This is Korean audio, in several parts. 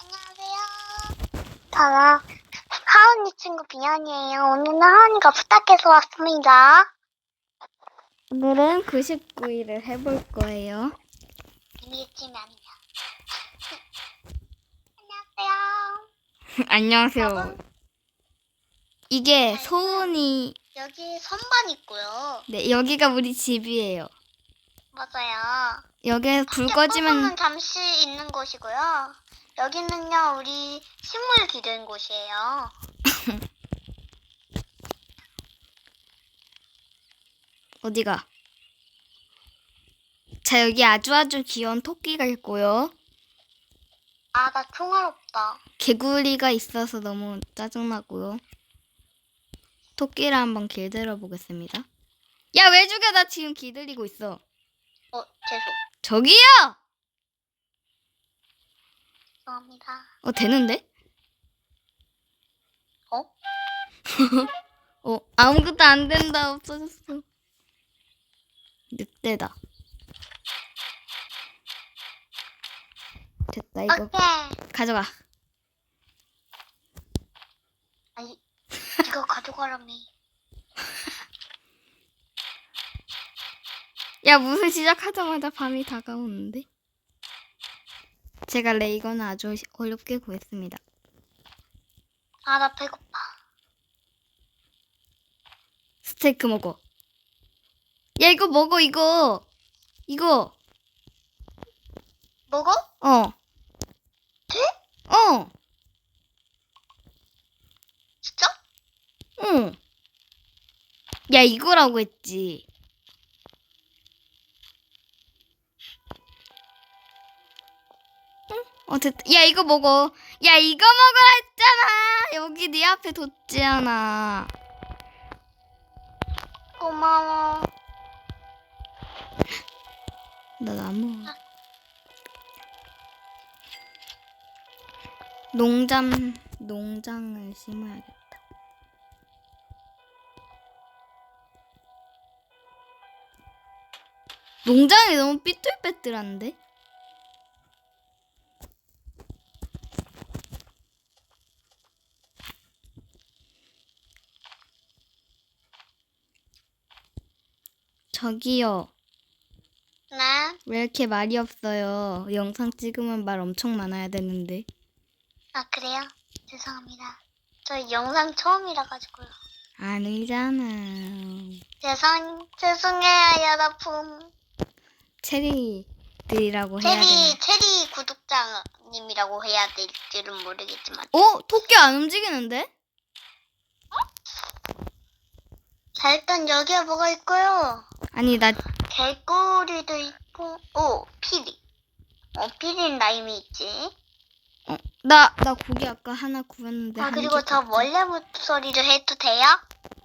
안녕하세요. 저는 하은이 친구 비연이에요. 오늘은 하은이가 부탁해서 왔습니다. 오늘은 99일을 해볼 거예요. 이미지면 아니야. 안녕하세요. 안녕하세요. 이게 소은이, 여기 선반 있고요. 네, 여기가 우리 집이에요. 맞아요. 여기에 불 꺼지면, 잠시 있는 곳이고요. 여기는요, 우리 식물 기르는 곳이에요. 어디가? 자, 여기 아주 아주 귀여운 토끼가 있고요. 아, 나 총알 없다. 개구리가 있어서 너무 짜증나고요. 토끼를 한번 길들여 보겠습니다. 야, 왜 죽여? 나 지금 기들이고 있어. 어, 죄송. 저기요! 죄송합니다. 어, 되는데? 어? 어, 아무것도 안 된다. 없어졌어. 늑대다. 됐다, 이거. 오케이. 가져가. 아니, 이거 가져가라며. 야, 무슨 시작하자마자 밤이 다가오는데? 제가 레이건을 아주 어렵게 구했습니다. 아, 나 배고파. 스테이크 먹어. 야, 이거 먹어, 이거. 이거. 먹어? 어. 돼? 어. 진짜? 응. 야, 이거라고 했지. 어, 됐다. 야, 이거 먹어. 야, 이거 먹으라 했잖아. 여기 네 앞에 뒀지 않아. 고마워. 나 나무. 농장, 농장을 심어야겠다. 농장이 너무 삐뚤빼뚤한데? 저기요. 네. 왜 이렇게 말이 없어요? 영상 찍으면 말 엄청 많아야 되는데. 아, 그래요? 죄송합니다. 저 영상 처음이라 가지고요. 아니잖아. 죄송, 죄송해요, 여러분. 체리들이라고 해야 되나? 체리, 체리 구독자님이라고 해야 될지는 모르겠지만. 어? 토끼 안 움직이는데? 자, 일단 여기에 뭐가 있고요. 아니 나 개꼬리도 있고, 오, 피리. 어, 피리는 라임이 있지. 어, 나, 나 고기 아까 하나 구웠는데. 아, 한 그리고 개 저. 원래 목소리를 해도 돼요?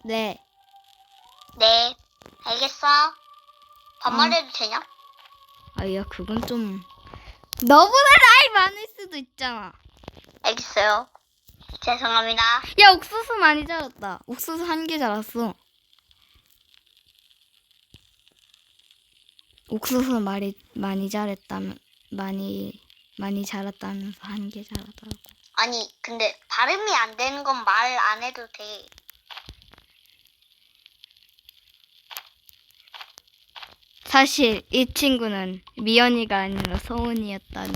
네. 네. 알겠어. 반말해도 되냐? 아, 야, 그건 좀. 너보다 나이 많을 수도 있잖아. 알겠어요. 죄송합니다. 야, 옥수수 많이 자랐다. 옥수수 한 개 자랐어. 옥수수 많이, 많이 자랐다면, 많이, 많이 자랐다면서 한 개 자랐다고. 아니, 근데 발음이 안 되는 건 말 안 해도 돼. 사실 이 친구는 미연이가 아니라 서은이었다니.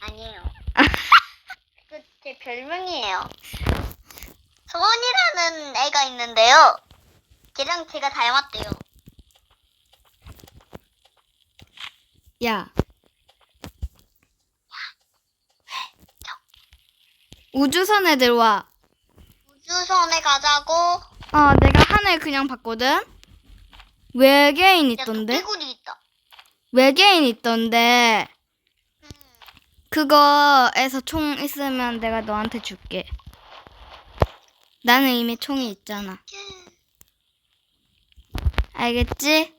아니에요. 그 제 별명이에요. 소원이라는 애가 있는데요. 걔랑 제가 닮았대요. 야. 우주선 애들 와. 우주선에 가자고. 어, 내가 하늘 그냥 봤거든. 외계인 야, 있던데. 도끼굴이 있다. 외계인 있던데. 음, 그거에서 총 있으면 내가 너한테 줄게. 나는 이미 총이 있잖아. 알겠지?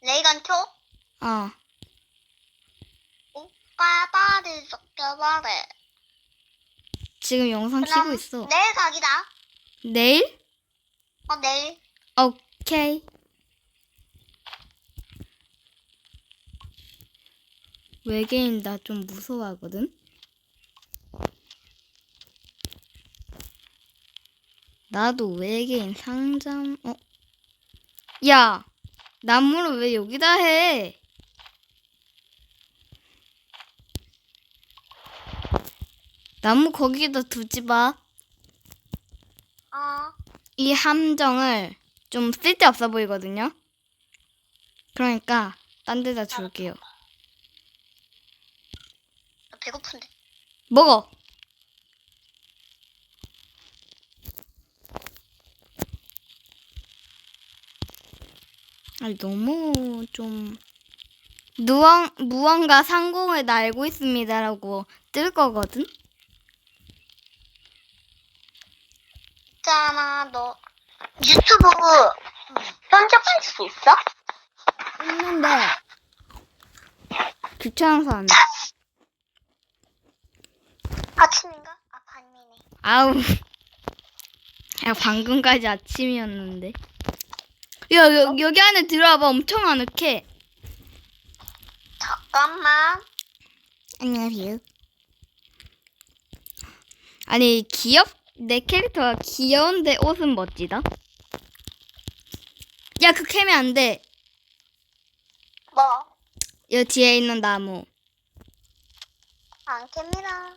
레이건 초? 어. 오빠 발을 섞여봐래. 지금 영상 키고 그럼 있어. 내일 가기다. 내일? 어, 내일. 오케이. 외계인 나 좀 무서워하거든. 나도 외계인 상점 어? 야 나무를 왜 여기다 해? 나무 거기다 두지 마. 어. 이 함정을 좀 쓸데없어 보이거든요. 그러니까 딴 데다 줄게요. 나 배고픈데. 먹어. 아니 너무 좀 무언 무언가 상공을 날고 있습니다라고 뜰 거거든. 있잖아, 너. 유튜브 편집할 수 있어? 있는데 귀찮아서 안 돼. 아침인가? 아, 밤이네. 아우. 야 방금까지 아침이었는데. 야 여, 여기 안에 들어와봐 엄청 아늑해. 잠깐만. 안녕하세요. 아니 귀엽 내 캐릭터가 귀여운데 옷은 멋지다. 야 그 캐면 안 돼. 뭐? 여 뒤에 있는 나무. 안 캡니다.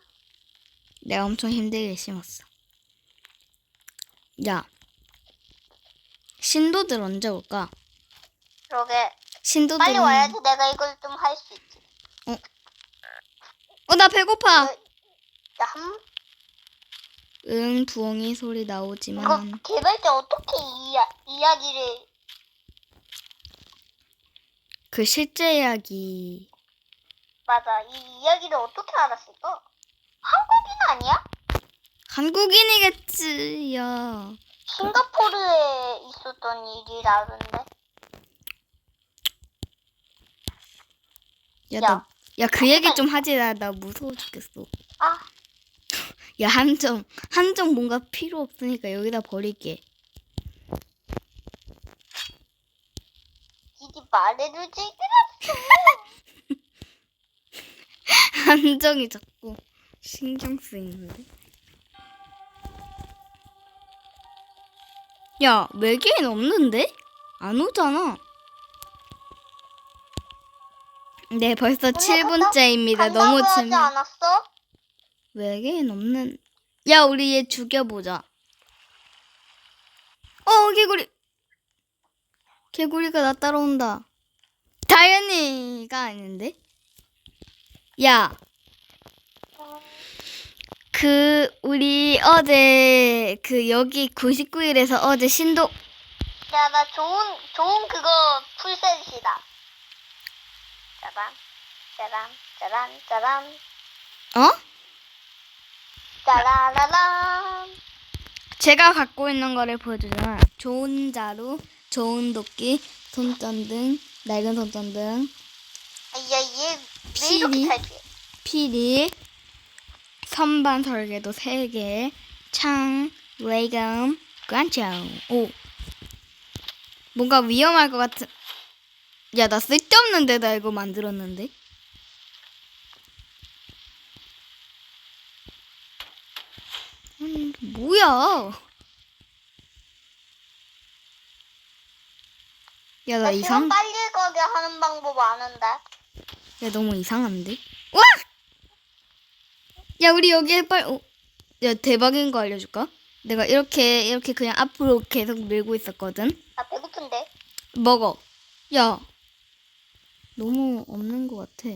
내가 엄청 힘들게 심었어. 야 신도들 언제 올까? 그러게. 신도들 빨리 와야지 내가 이걸 좀 할 수 있지. 어 나 배고파. 나 한, 응 부엉이 소리 이거 나오지만 개발자 어떻게 이야, 이야기를. 그 실제 이야기 맞아. 이 이야기를 어떻게 알았을까? 한국인 아니야? 한국인이겠지 야. 싱가포르에 있었던 일이라는데. 야, 야. 나, 야, 그 얘기 좀 하지. 나, 나 무서워 죽겠어. 아, 야, 한정, 한정 뭔가 필요 없으니까 여기다 버릴게. 이리 말해주지. 한정이 자꾸 신경 쓰이는데. 야, 외계인 없는데? 안 오잖아. 네, 벌써 7분째입니다. 너무 재밌. 않았어? 외계인 없는. 야, 우리 얘 죽여보자. 어, 개구리. 개구리가 나 따라온다. 다현이가 아닌데? 야, 그 우리 어제 그 여기 99일에서 어제 신도 야, 나 좋은, 좋은 그거 풀셋이다. 짜란, 짜란, 짜란, 짜란, 어? 짜라라란. 제가 갖고 있는 거를 보여주잖아. 좋은 자루, 좋은 도끼, 손전등, 낡은 손전등, 야, 얘, 왜 이렇게 피리? 피리, 선반 설계도 3개, 창, 레이건, 관창. 오. 뭔가 위험할 것 같은. 야, 나 쓸데없는 데다 이거 만들었는데. 이게 뭐야? 야, 나나 이상, 빨리 가게 하는 방법 아는데. 야, 너무 이상한데? 와! 야, 우리 여기에 빨리, 어? 야, 대박인 거 알려줄까? 내가 이렇게, 이렇게 그냥 앞으로 계속 밀고 있었거든? 나 배고픈데. 먹어. 야, 너무 없는 것 같아.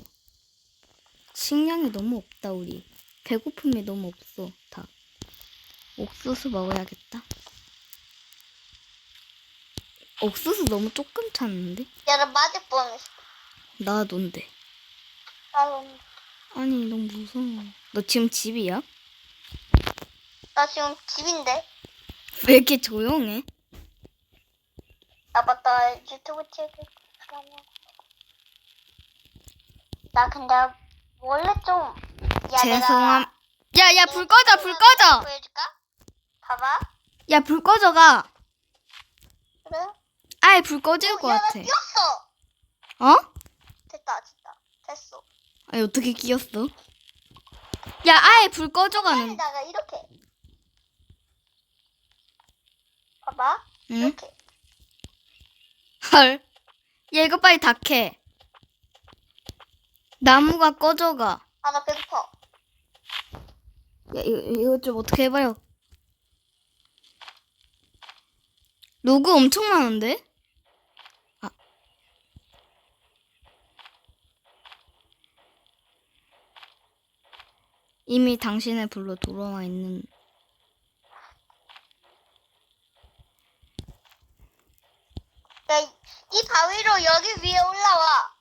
식량이 너무 없다, 우리. 배고픔이 너무 없어, 다. 옥수수 먹어야겠다. 옥수수 너무 조금 찼는데? 야, 나 맞을 뻔했어. 나 넌데. 아유, 아니, 너무 무서워. 너 지금 집이야? 나 지금 집인데. 왜 이렇게 조용해? 나 맞다. 유튜브 찍을. 나 근데 원래 좀. 야, 죄송함. 야, 야, 불 꺼져, 불 꺼져! 보여줄까? 봐봐. 야, 불 꺼져가! 그래? 아예 불 꺼질 어, 것 야, 나 같아. 뛰었어. 어? 됐다, 됐다. 됐어. 아니 어떻게 끼었어? 야 아예 불 꺼져가는. 여기다가 이렇게. 봐봐. 응? 이렇게. 헐. 야 이거 빨리 다 캐. 나무가 꺼져가. 아, 나 배고파. 야 이거 이거 좀 어떻게 해봐요. 로그 엄청 많은데? 아. 이미 당신의 불로 들어와 있는. 야, 이, 이 바위로 여기 위에 올라와.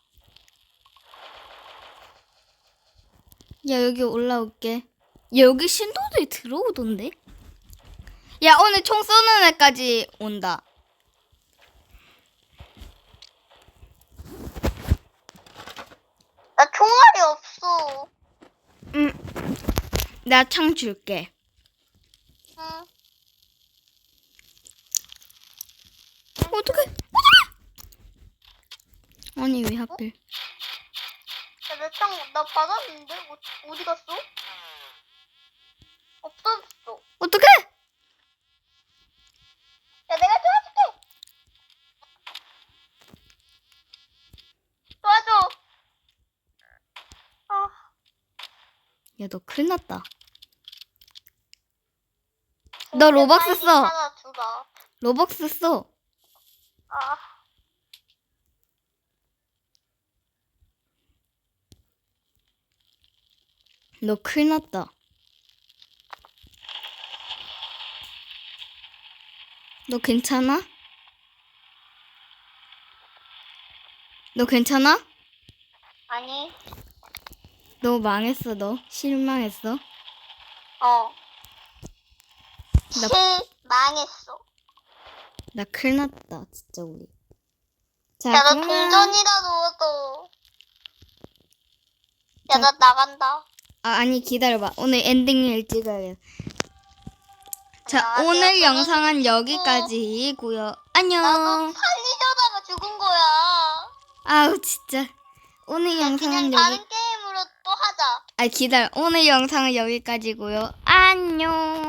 야 여기 올라올게. 야 여기 신도들이 들어오던데? 야 오늘 총 쏘는 애까지 온다. 나 총알이 없어. 응. 내가 창 줄게. 응. 어떡해? 어떡해? 아니 왜 하필? 야, 내 창, 나 받았는데? 어, 어디 갔어? 없어졌어. 어떡해? 야, 내가 도와줄게! 도와줘! 아, 야너 큰일 났다. 너 로벅스 써. 하나 주라. 로벅스 써. 아, 너 큰일 났다. 너 괜찮아? 너 괜찮아? 아니, 너 망했어 너. 실망했어. 어. 나- 실 망했어. 나 큰일 났다 진짜 우리. 자 야, 나 그러면- 동전이다 넣었어. 야, 나 나간다. 아 아니 기다려봐. 오늘 엔딩을 찍어야겠. 자 야, 오늘 영상은 그거 여기까지고요. 나도 안녕. 살리려다가 죽은 거야. 아우 진짜. 오늘 그냥 영상은 여기. 다른 게임으로 또 하자. 아 기다려. 오늘 영상은 여기까지고요. 안녕.